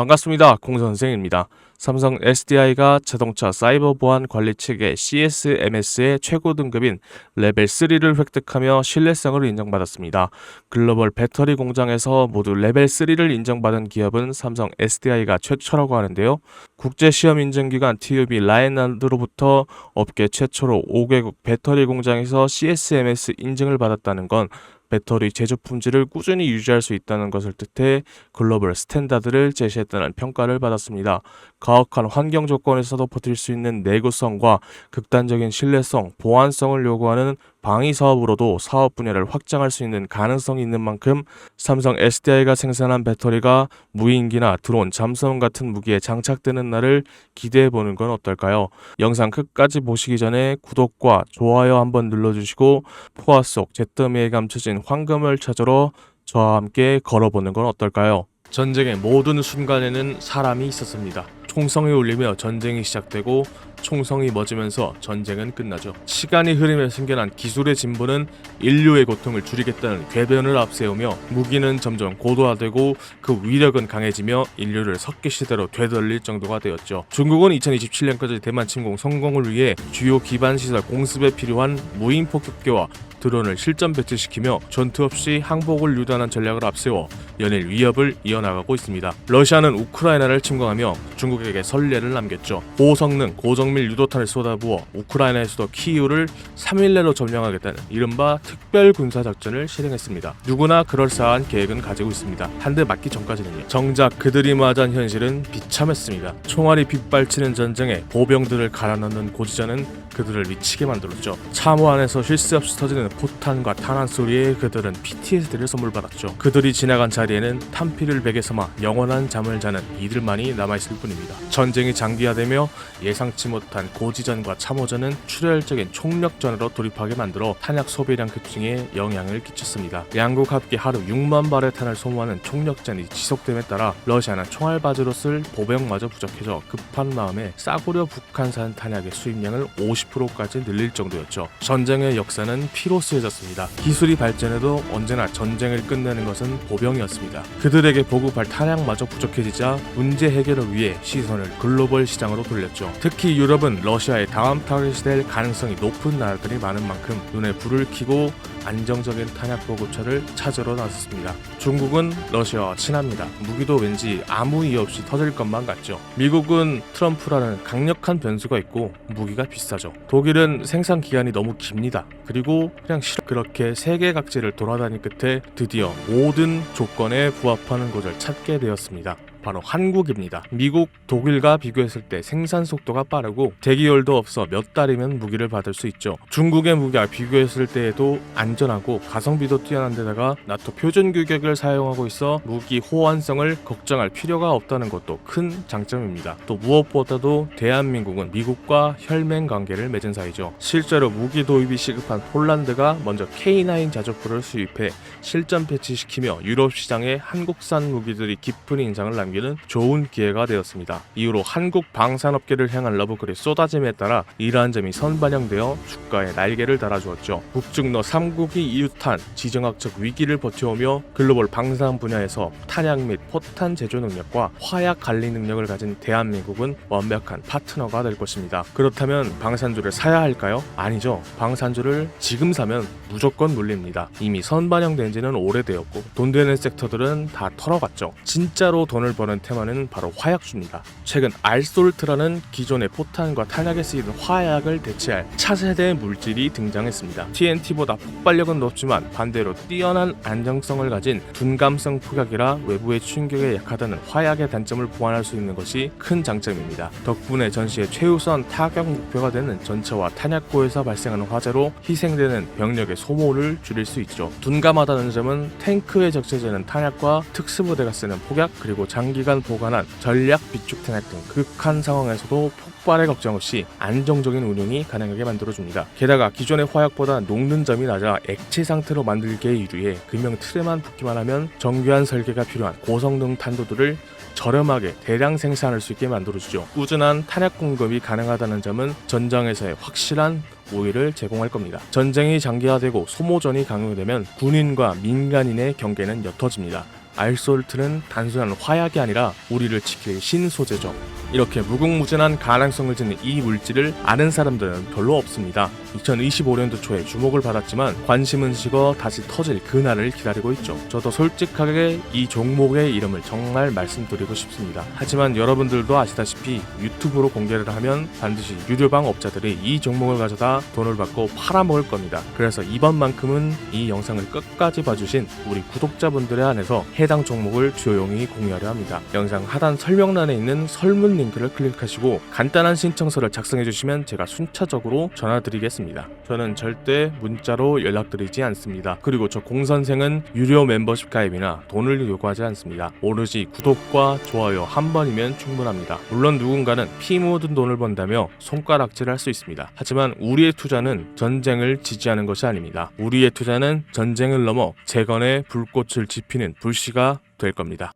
반갑습니다. 공선생입니다. 삼성 SDI가 자동차 사이버 보안 관리 체계 CSMS의 최고 등급인 레벨 3를 획득하며 신뢰성을 인정받았습니다. 글로벌 배터리 공장에서 모두 레벨 3를 인정받은 기업은 삼성 SDI가 최초라고 하는데요. 국제 시험 인증 기관 TUB 라인란드로부터 업계 최초로 5개국 배터리 공장에서 CSMS 인증을 받았다는 건 배터리 제조 품질을 꾸준히 유지할 수 있다는 것을 뜻해 글로벌 스탠다드를 제시했다는 평가를 받았습니다. 가혹한 환경 조건에서도 버틸 수 있는 내구성과 극단적인 신뢰성, 보안성을 요구하는 방위 사업으로도 사업 분야를 확장할 수 있는 가능성이 있는 만큼 삼성 SDI가 생산한 배터리가 무인기나 드론, 잠수함 같은 무기에 장착되는 날을 기대해 보는 건 어떨까요? 영상 끝까지 보시기 전에 구독과 좋아요 한번 눌러주시고 포화 속 잿더미에 감춰진 황금을 찾으러 저와 함께 걸어보는 건 어떨까요? 전쟁의 모든 순간에는 사람이 있었습니다. 총성이 울리며 전쟁이 시작되고 총성이 멎으면서 전쟁은 끝나죠. 시간이 흐르며 생겨난 기술의 진보는 인류의 고통을 줄이겠다는 궤변을 앞세우며 무기는 점점 고도화되고 그 위력은 강해지며 인류를 석기 시대로 되돌릴 정도가 되었죠. 중국은 2027년까지 대만 침공 성공을 위해 주요 기반 시설 공습에 필요한 무인 폭격기와 드론을 실전 배치시키며 전투 없이 항복을 유도하는 전략을 앞세워 연일 위협을 이어나가고 있습니다. 러시아는 우크라이나를 침공하며 중국에게 선례를 남겼죠. 고성능 고정 밀 유도탄을 쏟아부어 우크라이나의 수도 키이우를 3일 내로 점령하겠다는 이른바 특별 군사 작전을 실행했습니다. 누구나 그럴싸한 계획은 가지고 있습니다. 한대 맞기 전까지는요. 정작 그들이 맞이한 현실은 비참했습니다. 총알이 빗발치는 전쟁에 보병들을 갈아넣는 고지전은 그들을 미치게 만들었죠. 참호 안에서 쉴 새 없이 터지는 포탄과 탄환 소리에 그들은 PTSD를 선물 받았죠. 그들이 지나간 자리에는 탄피를 베개 삼아 영원한 잠을 자는 이들만이 남아있을 뿐입니다. 전쟁이 장기화되며 예상치 못한 고지전과 참호전은 출혈적인 총력전으로 돌입하게 만들어 탄약 소비량 급증에 영향을 끼쳤습니다. 양국 합계 하루 6만 발의 탄을 소모하는 총력전이 지속됨에 따라 러시아는 총알 바지로 쓸 보병마저 부족해져 급한 마음에 싸구려 북한산 탄약의 수입량을 50% 까지 늘릴 정도였죠. 전쟁의 역사는 피로스해졌습니다. 기술이 발전해도 언제나 전쟁을 끝내는 것은 보병이었습니다. 그들에게 보급할 탄약마저 부족해지자 문제 해결을 위해 시선을 글로벌 시장으로 돌렸죠. 특히 유럽은 러시아의 다음 타겟이 될 가능성이 높은 나라들이 많은 만큼 눈에 불을 켜고 안정적인 탄약 보급처를 찾으러 나섰습니다. 중국은 러시아와 친합니다. 무기도 왠지 아무 이유 없이 터질 것만 같죠. 미국은 트럼프라는 강력한 변수가 있고 무기가 비싸죠. 독일은 생산 기간이 너무 깁니다. 그리고 그냥 싫어. 그렇게 세계 각지를 돌아다닌 끝에 드디어 모든 조건에 부합하는 곳을 찾게 되었습니다. 바로 한국입니다. 미국, 독일과 비교했을 때 생산 속도가 빠르고 대기열도 없어 몇 달이면 무기를 받을 수 있죠. 중국의 무기와 비교했을 때에도 안전하고 가성비도 뛰어난 데다가 나토 표준 규격을 사용하고 있어 무기 호환성을 걱정할 필요가 없다는 것도 큰 장점입니다. 또 무엇보다도 대한민국은 미국과 혈맹 관계를 맺은 사이죠. 실제로 무기 도입이 시급한 폴란드가 먼저 K9 자주포를 수입해 실전 배치시키며 유럽 시장에 한국산 무기들이 깊은 인상을 남 기는 좋은 기회가 되었습니다. 이후로 한국 방산업계를 향한 러브콜이 쏟아짐에 따라 이러한 점이 선반영되어 주가에 날개를 달아주었죠. 북중러 3국이 이웃한 지정학적 위기를 버텨오며 글로벌 방산 분야에서 탄약 및 포탄 제조 능력과 화약 관리 능력을 가진 대한민국은 완벽한 파트너가 될 것입니다. 그렇다면 방산주를 사야 할까요? 아니죠. 방산주를 지금 사면 무조건 물립니다. 이미 선반영된 지는 오래되었고 돈 되는 섹터들은 다 털어갔죠. 진짜로 돈을 버는 테마는 바로 화약주입니다. 최근 알솔트라는 기존의 포탄과 탄약에 쓰이는 화약을 대체할 차세대 물질이 등장했습니다. TNT보다 폭발력은 높지만 반대로 뛰어난 안정성을 가진 둔감성 폭약이라 외부의 충격에 약하다는 화약의 단점을 보완할 수 있는 것이 큰 장점입니다. 덕분에 전시의 최우선 타격 목표가 되는 전차와 탄약고에서 발생하는 화재로 희생되는 병력의 소모를 줄일 수 있죠. 둔감하다는 점은 탱크에 적재되는 탄약과 특수부대가 쓰는 폭약 그리고 장 기간 보관한 전략 비축 탄약 등 극한 상황에서도 폭발의 걱정 없이 안정적인 운용이 가능하게 만들어줍니다. 게다가 기존의 화약보다 녹는 점이 낮아 액체 상태로 만들기에 유리해 금형 틀에만 붓기만 하면 정교한 설계가 필요한 고성능 탄도들을 저렴하게 대량 생산할 수 있게 만들어주죠. 꾸준한 탄약 공급이 가능하다는 점은 전장에서의 확실한 우위를 제공할 겁니다. 전쟁이 장기화되고 소모전이 강요되면 군인과 민간인의 경계는 옅어집니다. 알솔트는 단순한 화약이 아니라 우리를 지킬 신소재죠. 이렇게 무궁무진한 가능성을 지닌 이 물질을 아는 사람들은 별로 없습니다. 2025년도 초에 주목을 받았지만 관심은 식어 다시 터질 그날을 기다리고 있죠. 저도 솔직하게 이 종목의 이름을 정말 말씀드리고 싶습니다. 하지만 여러분들도 아시다시피 유튜브로 공개를 하면 반드시 유료방 업자들이 이 종목을 가져다 돈을 받고 팔아먹을 겁니다. 그래서 이번만큼은 이 영상을 끝까지 봐주신 우리 구독자분들에 한해서 해당 종목을 조용히 공유하려 합니다. 영상 하단 설명란에 있는 설문 링크를 클릭하시고 간단한 신청서를 작성해 주시면 제가 순차적으로 전화드리겠 습니다. 저는 절대 문자로 연락드리지 않습니다. 그리고 저 공선생은 유료 멤버십 가입이나 돈을 요구하지 않습니다. 오로지 구독과 좋아요 한 번이면 충분합니다. 물론 누군가는 피 묻은 돈을 번다며 손가락질할 수 있습니다. 하지만 우리의 투자는 전쟁을 지지하는 것이 아닙니다. 우리의 투자는 전쟁을 넘어 재건의 불꽃을 지피는 불씨가 될 겁니다.